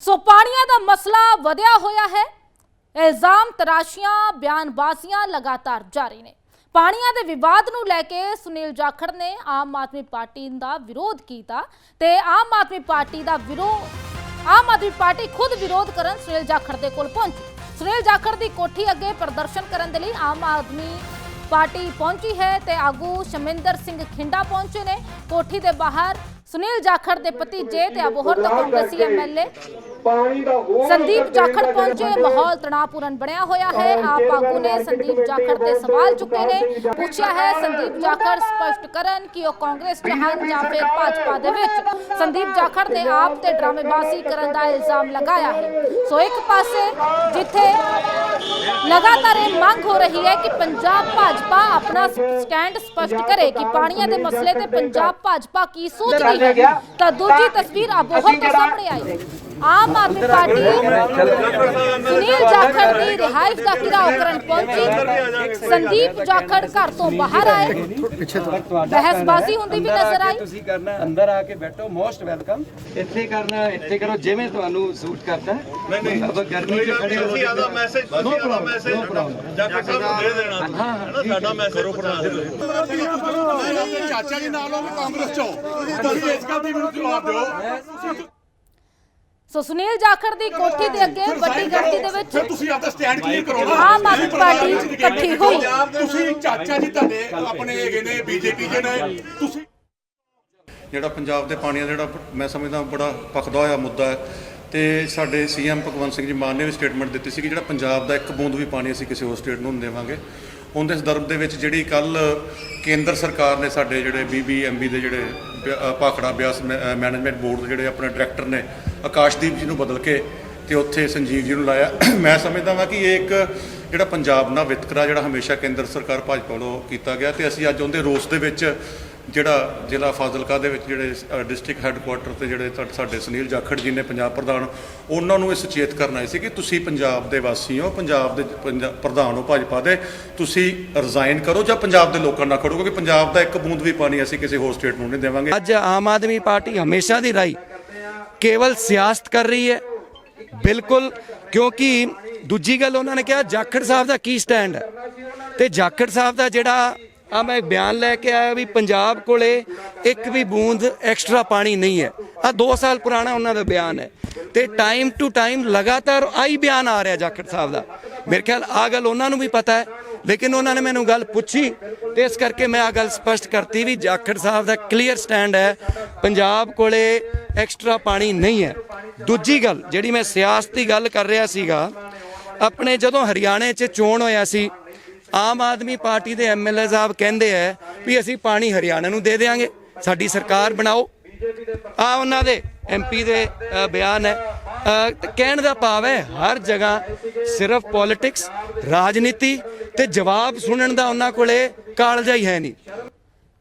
ਸੋ ਪਾਣੀਆਂ ਦਾ ਮਸਲਾ ਵਧਿਆ ਹੋਇਆ ਹੈ। ਇਲਜ਼ਾਮ ਤਰਾਸ਼ੀਆਂ, ਬਿਆਨਬਾਜ਼ੀਆਂ ਲਗਾਤਾਰ ਜਾਰੀ ਨੇ। ਪਾਣੀਆਂ ਦੇ ਵਿਵਾਦ ਨੂੰ ਲੈ ਕੇ ਸੁਨੀਲ ਜਾਖੜ ਨੇ ਆਮ ਆਦਮੀ ਪਾਰਟੀ ਦਾ ਵਿਰੋਧ ਕੀਤਾ ਤੇ ਆਮ ਆਦਮੀ ਪਾਰਟੀ ਦਾ ਵਿਰੋਧ ਆਮ ਆਦਮੀ ਪਾਰਟੀ ਖੁਦ ਵਿਰੋਧ ਕਰਨ ਸੁਨੀਲ ਜਾਖੜ ਦੇ ਕੋਲ ਪਹੁੰਚੀ। ਸੁਨੀਲ ਜਾਖੜ ਦੀ ਕੋਠੀ ਅੱਗੇ ਪ੍ਰਦਰਸ਼ਨ ਕਰਨ ਦੇ ਲਈ ਆਮ ਆਦਮੀ ਪਾਰਟੀ ਪਹੁੰਚੀ ਹੈ ਤੇ ਆਗੂ ਸ਼ਮਿੰਦਰ ਸਿੰਘ ਖਿੰਡਾ ਪਹੁੰਚੇ ਨੇ। ਕੋਠੀ ਦੇ ਬਾਹਰ ਸੁਨੀਲ ਜਾਖੜ ਦੇ ਭਤੀਜੇ ਤੇ ਅਬੋਹਰ ਤੋਂ ਕਾਂਗਰਸੀ ਐਮਐਲਏ ਪਾਣੀ ਦਾ ਹੋਰ ਸੰਦੀਪ ਜਾਖੜ ਪਹੁੰਚੇ ਮਾਹੌਲ ਤਣਾਅਪੂਰਨ ਬਣਿਆ ਹੋਇਆ ਹੈ। ਆਪ ਆਗੂ ਨੇ ਸੰਦੀਪ ਜਾਖੜ ਤੇ ਸਵਾਲ ਚੁੱਕੇ ਨੇ। ਪੁੱਛਿਆ ਹੈ ਸੰਦੀਪ ਜਾਖੜ ਸਪਸ਼ਟ ਕਰਨ ਕਿ ਉਹ ਕਾਂਗਰਸ ਚ ਹਨ ਜਾਂ ਫਿਰ ਭਾਜਪਾ ਦੇ ਵਿੱਚ। ਸੰਦੀਪ ਜਾਖੜ ਨੇ ਆਪ ਤੇ ਡਰਾਮੇਬਾਜ਼ੀ ਕਰਨ ਦਾ ਇਲਜ਼ਾਮ ਲਗਾਇਆ ਹੈ। ਸੋ ਇੱਕ ਪਾਸੇ ਜਿੱਥੇ ਲਗਾਤਾਰ ਇਹ ਮੰਗ ਹੋ ਰਹੀ ਹੈ ਕਿ ਪੰਜਾਬ ਭਾਜਪਾ ਆਪਣਾ ਸਟੈਂਡ ਸਪਸ਼ਟ ਕਰੇ ਕਿ ਪਾਣੀਆਂ ਦੇ ਮਸਲੇ ਤੇ ਪੰਜਾਬ ਭਾਜਪਾ ਕੀ ਸੋਚ ਰਹੀ ਹੈ। ਤਾਂ ਦੂਜੀ ਤਸਵੀਰ ਅਬੋਹਰ ਤੋਂ ਸਾਹਮਣੇ ਆਈ ਹੈ। ਆਮ ਆਦਮੀ ਪਾਰਟੀ ਸੁਨੀਲ ਜਾਖੜ ਦੀ ਰਿਹਾਇਸ਼ ਦਾ ਘਿਰਾਓ ਕਰਨ ਪਹੁੰਚੀ? ਸੰਦੀਪ ਜਾਖੜ ਘਰ ਤੋਂ ਬਾਹਰ ਆਏ। ਬਹਿਸਬਾਜ਼ੀ ਹੁੰਦੀ ਵੀ ਨਜ਼ਰ ਆਈ। ਤੁਸੀਂ ਕਰਨਾ ਅੰਦਰ ਆ ਕੇ ਬੈਠੋ ਮੋਸਟ ਵੈਲਕਮ। ਇੱਥੇ ਕਰਨਾ ਇੱਥੇ ਕਰੋ ਜਿਵੇਂ ਤੁਹਾਨੂੰ ਸੂਟ ਕਰਦਾ ਨਹੀਂ ਨਹੀਂ। ਅਬ ਗਰਮੀ ਚ ਖੜੇ ਹੋ ਆਦਾ ਮੈਸੇਜ ਅਸੀਂ ਆਦਾ ਮੈਸੇਜ ਡਾਕਟਰ ਸਾਹਿਬ ਨੂੰ ਦੇ ਦੇਣਾ। ਹੈ ਨਾ ਸਾਡਾ ਮੈਸੇਜ ਪਹੁੰਚਾ ਦਿਓ। ਚਾਚਾ ਜੀ ਨਾਲ ਹੋ ਕੇ ਕਾਂਗਰਸ ਚੋਂ। ਤੁਸੀਂ ਇਸ ਗੱਲ ਦੀ ਮੈਨੂੰ ਜਵਾਬ ਦਿਓ। ਸੋ ਸੁਨੀਲ ਜਾਖੜ ਦੀ ਕੋਠੀ ਦੇ ਅੱਗੇ ਵੱਡੀ ਗਿਣਤੀ ਦੇ ਵਿੱਚ ਫਿਰ ਤੁਸੀਂ ਆਪਦਾ ਸਟੈਂਡ ਕਲੀਅਰ ਕਰੋ ਨਾ। ਆਮ ਆਦਮੀ ਪਾਰਟੀ ਇਕੱਠੀ ਹੋਈ। ਤੁਸੀਂ ਚਾਚਾ ਜੀ ਤੁਹਾਡੇ ਆਪਣੇ ਹੈਗੇ ਨੇ ਬੀਜੇਪੀ ਦੇ ਨੇ। ਤੁਸੀਂ ਜਿਹੜਾ ਪੰਜਾਬ ਦੇ ਪਾਣੀਆਂ ਦਾ ਜਿਹੜਾ ਮੈਂ ਸਮਝਦਾ ਬੜਾ ਪਖਦਾ ਹੋਇਆ ਮੁੱਦਾ ਹੈ। ਤੇ ਸਾਡੇ ਸੀਐਮ ਭਗਵੰਤ ਸਿੰਘ ਜੀ ਮਾਨ ਨੇ ਵੀ ਸਟੇਟਮੈਂਟ ਦਿੱਤੀ ਸੀ ਕਿ ਜਿਹੜਾ ਪੰਜਾਬ ਦਾ ਇੱਕ ਬੂੰਦ ਵੀ ਪਾਣੀ ਅਸੀਂ ਕਿਸੇ ਹੋਰ ਸਟੇਟ ਨੂੰ ਨਹੀਂ ਦੇਵਾਂਗੇ। ਉਹਦੇ ਸੰਦਰਭ ਦੇ ਵਿੱਚ ਜਿਹੜੀ ਕੱਲ ਕੇਂਦਰ ਸਰਕਾਰ ਨੇ ਸਾਡੇ ਜਿਹੜੇ ਬੀਬੀਐਮਬੀ ਦੇ ਜਿਹੜੇ ਬਿ- ਅ, ਭਾਖੜਾ ਬਿਆਸ ਮੈਨੇਜਮੈਂਟ ਬੋਰਡ ਦੇ ਜਿਹੜੇ ਆਪਣੇ ਡਾਇਰੈਕਟਰ ਨੇ ਆਕਾਸ਼ਦੀਪ ਜੀ ਨੂੰ ਬਦਲ ਕੇ ਤੇ ਉੱਥੇ ਸੰਜੀਵ ਜੀ ਨੂੰ ਲਾਇਆ। ਮੈਂ ਸਮਝਦਾ ਵਾਂ ਕਿ ਇਹ ਇੱਕ ਜਿਹੜਾ ਪੰਜਾਬ ਨਾਲ ਵਿਤਕਰਾ ਜਿਹੜਾ ਹਮੇਸ਼ਾ ਕੇਂਦਰ ਸਰਕਾਰ ਭਾਜਪਾ ਵੱਲੋਂ ਕੀਤਾ ਗਿਆ ਤੇ ਅਸੀਂ ਅੱਜ ਉਹਦੇ ਰੋਸ ਦੇ ਵਿੱਚ ਜਿਹੜਾ ਜ਼ਿਲ੍ਹਾ ਫਾਜ਼ਿਲਕਾ ਦੇ ਵਿੱਚ ਜਿਹੜੇ ਡਿਸਟ੍ਰਿਕਟ ਹੈੱਡਕੁਆਟਰ ਤੇ ਜਿਹੜੇ ਸਾਡੇ ਸੁਨੀਲ ਜਾਖੜ ਜੀ ਨੇ ਪੰਜਾਬ ਪ੍ਰਧਾਨ, ਉਹਨਾਂ ਨੂੰ ਇਹ ਸੁਚੇਤ ਕਰਨ ਆਏ ਸੀ ਕਿ ਤੁਸੀਂ ਪੰਜਾਬ ਦੇ ਵਾਸੀ ਹੋ, ਪੰਜਾਬ ਦੇ ਪੰਜਾ- ਪ੍ਰਧਾਨ ਹੋ ਭਾਜਪਾ ਦੇ, ਤੁਸੀਂ ਰਿਜ਼ਾਈਨ ਕਰੋ ਜਾਂ ਪੰਜਾਬ ਦੇ ਲੋਕਾਂ ਨਾਲ ਖੜੋ, ਕਿਉਂਕਿ ਪੰਜਾਬ ਦਾ ਇੱਕ ਬੂੰਦ ਵੀ ਪਾਣੀ ਅਸੀਂ ਕਿਸੇ ਹੋਰ ਸਟੇਟ ਨੂੰ ਨਹੀਂ ਦੇਵਾਂਗੇ। ਅੱਜ ਆਮ ਆਦਮੀ ਪਾਰਟੀ ਹਮੇਸ਼ਾ ਦੀ ਰਾਈ ਕੇਵਲ ਸਿਆਸਤ ਕਰ ਰਹੀ ਹੈ ਬਿਲਕੁਲ ਕਿਉਂਕਿ ਦੂਜੀ ਗੱਲ ਉਹਨਾਂ ਨੇ ਕਿਹਾ ਜਾਖੜ ਸਾਹਿਬ ਦਾ ਕੀ ਸਟੈਂਡ ਹੈ ਤੇ ਜਾਖੜ ਸਾਹਿਬ ਦਾ ਜਿਹੜਾ ਆ ਮੈਂ ਬਿਆਨ ਲੈ ਕੇ ਆਇਆ ਵੀ ਪੰਜਾਬ ਕੋਲੇ ਇੱਕ ਵੀ ਬੂੰਦ ਐਕਸਟਰਾ ਪਾਣੀ ਨਹੀਂ ਹੈ। ਆ 2 ਸਾਲ ਪੁਰਾਣਾ ਉਹਨਾਂ ਦਾ ਬਿਆਨ ਹੈ। ਤੇ ਟਾਈਮ ਟੂ ਟਾਈਮ ਲਗਾਤਾਰ ਆਈ ਬਿਆਨ ਆ ਰਿਹਾ ਜਾਖੜ ਸਾਹਿਬ ਦਾ। ਮੇਰੇ ਖਿਆਲ ਆ ਗੱਲ ਉਹਨਾਂ ਨੂੰ ਵੀ ਪਤਾ ਹੈ, ਲੇਕਿਨ ਉਹਨਾਂ ਨੇ ਮੈਨੂੰ ਗੱਲ ਪੁੱਛੀ ਤੇ ਇਸ ਕਰਕੇ ਮੈਂ ਆ ਗੱਲ ਸਪਸ਼ਟ ਕਰਤੀ ਵੀ ਜਾਖੜ ਸਾਹਿਬ ਦਾ ਕਲੀਅਰ ਸਟੈਂਡ ਹੈ, ਪੰਜਾਬ ਕੋਲੇ ਐਕਸਟਰਾ ਪਾਣੀ ਨਹੀਂ ਹੈ। ਦੂਜੀ ਗੱਲ ਜਿਹੜੀ ਮੈਂ ਸਿਆਸਤ ਦੀ ਗੱਲ ਕਰ ਰਿਹਾ ਸੀਗਾ, ਆਪਣੇ ਜਦੋਂ ਹਰਿਆਣੇ 'ਚ ਚੋਣ ਹੋਇਆ ਸੀ ਆਮ ਆਦਮੀ ਪਾਰਟੀ ਦੇ ਐਮਐਲਏ ਸਾਹਿਬ ਕਹਿੰਦੇ ਆ ਵੀ ਅਸੀਂ ਪਾਣੀ ਹਰਿਆਣਾ ਨੂੰ ਦੇ ਦੇਵਾਂਗੇ ਸਾਡੀ ਸਰਕਾਰ ਬਣਾਓ। ਆ ਉਹਨਾਂ ਦੇ ਐਮਪੀ ਦੇ ਬਿਆਨ ਹੈ ਕਹਿਣ ਦਾ ਭਾਵ ਹੈ ਹਰ ਜਗ੍ਹਾ ਸਿਰਫ ਪੋਲਿਟਿਕਸ, ਰਾਜਨੀਤੀ ਤੇ ਜਵਾਬ ਸੁਣਨ ਦਾ ਉਹਨਾਂ ਕੋਲੇ ਕਾਲਜਾ ਹੀ ਹੈ ਨਹੀਂ।